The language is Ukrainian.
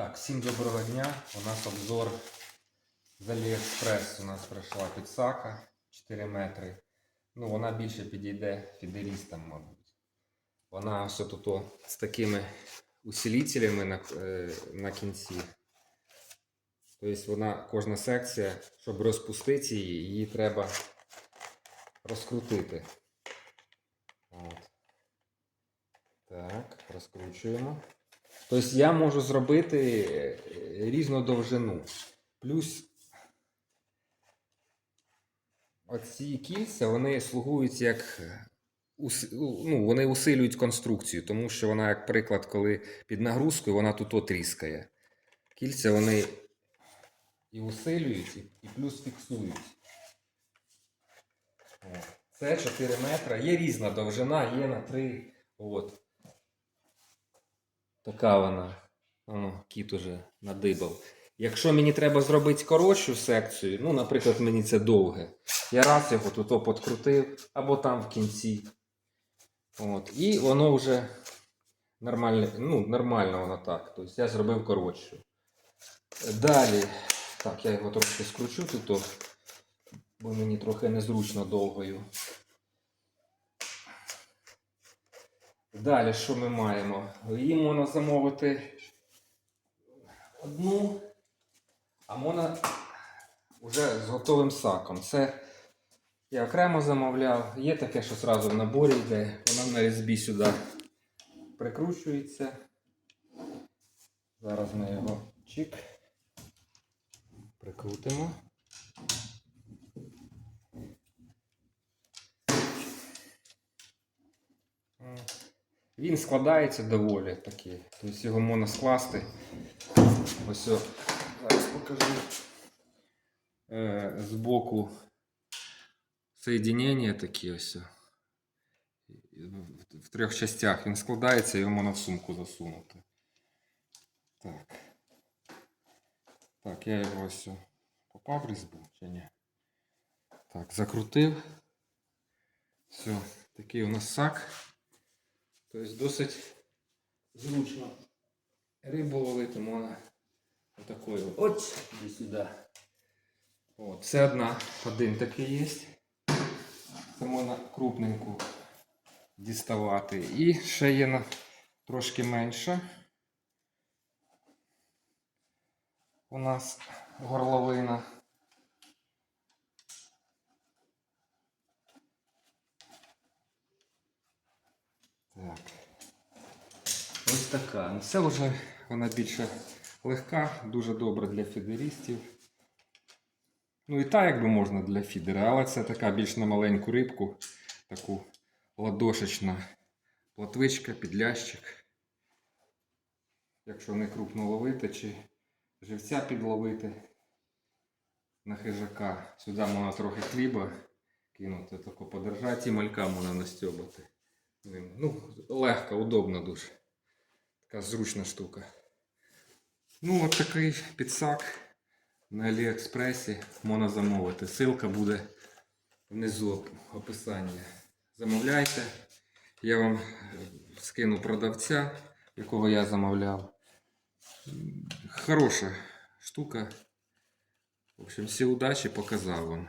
Так, всім доброго дня. У нас обзор з AliExpress. У нас прийшла підсака 4 метри. Ну, вона більше підійде фідерістам, мабуть. Вона все тут з такими усилителями на, е, на кінці. Тобто вона, кожна секція, щоб розпустити її, її треба розкрутити. От. Так, розкручуємо. Тобто я можу зробити е, різну довжину. Плюс оці кільця вони слугують як. Ну, вони усилюють конструкцію, тому що вона, як приклад, коли під нагрузкою, вона тут отріскає. Кільця вони і усилюють, і, плюс фіксують. Це 4 метри. Є різна довжина, є на 3. От. Така вона. О, кіт уже надибав. Якщо мені треба зробити коротшу секцію, ну, наприклад, мені це довге, я раз його тут подкрутив, або там в кінці. От. І воно вже нормально, ну, нормально воно так. Тобто я зробив коротшу. Далі, так, я його трошки скручу тут, бо мені трохи незручно довгою. Далі, що ми маємо? Її можна замовити одну, а можна вже з готовим саком. Це я окремо замовляв. Є таке, що одразу в наборі йде. Вона на різьбі сюди прикручується. Зараз ми його чик. Прикрутимо. Він складається доволі такий. Тобто його можна скласти. Ось о, зараз покажу. Е, збоку соєдинення такі ось. В, трьох частях він складається, його можна в сумку засунути. Так. Так, я його ось попав різьбу чи ні? Так, закрутив. Все, такий у нас сак. Тобто досить зручно рибу ловити можна отакою. От іди сюди. От, це одна, один такий є. Це можна крупненьку діставати. І ще є на трошки менша. У нас горловина. Так. Ось така. Ну, Це вже вона більше легка, дуже добра для фідерістів. Ну і та, якби можна для фідера, але це така більш на маленьку рибку, таку ладошечна платвичка, підлящик. Якщо не крупно ловити чи живця підловити на хижака. Сюди можна трохи хліба кинути, тако подержати і малька можна настьобати. Ну, легко, удобно дуже. Така зручна штука. Ну, от такий підсак на Аліекспресі можна замовити. Ссылка буде внизу описання. Замовляйте. Я вам е, скину продавця, якого я замовляв. Хороша штука. В общем, всі удачі показав вам.